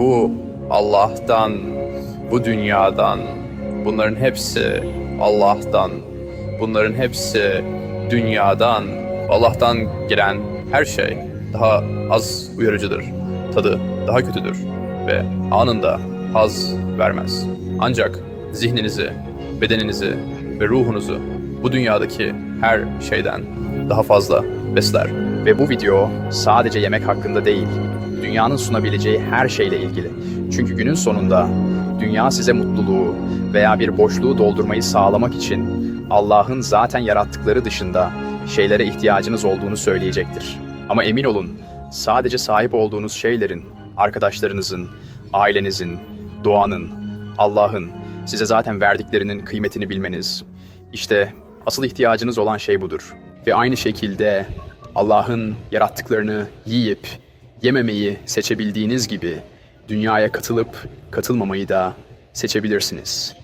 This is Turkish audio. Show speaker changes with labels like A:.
A: bu Allah'tan, bu dünyadan, bunların hepsi Allah'tan, bunların hepsi dünyadan, Allah'tan gelen her şey daha az uyarıcıdır, tadı daha kötüdür ve anında haz vermez. Ancak zihninizi, bedeninizi ve ruhunuzu bu dünyadaki her şeyden daha fazla besler.
B: Ve bu video sadece yemek hakkında değil, dünyanın sunabileceği her şeyle ilgili. Çünkü günün sonunda dünya size mutluluğu veya bir boşluğu doldurmayı sağlamak için Allah'ın zaten yarattıkları dışında şeylere ihtiyacınız olduğunu söyleyecektir. Ama emin olun, sadece sahip olduğunuz şeylerin, arkadaşlarınızın, ailenizin, doğanın, Allah'ın size zaten verdiklerinin kıymetini bilmeniz. İşte asıl ihtiyacınız olan şey budur. Ve aynı şekilde Allah'ın yarattıklarını yiyip yememeyi seçebildiğiniz gibi dünyaya katılıp katılmamayı da seçebilirsiniz.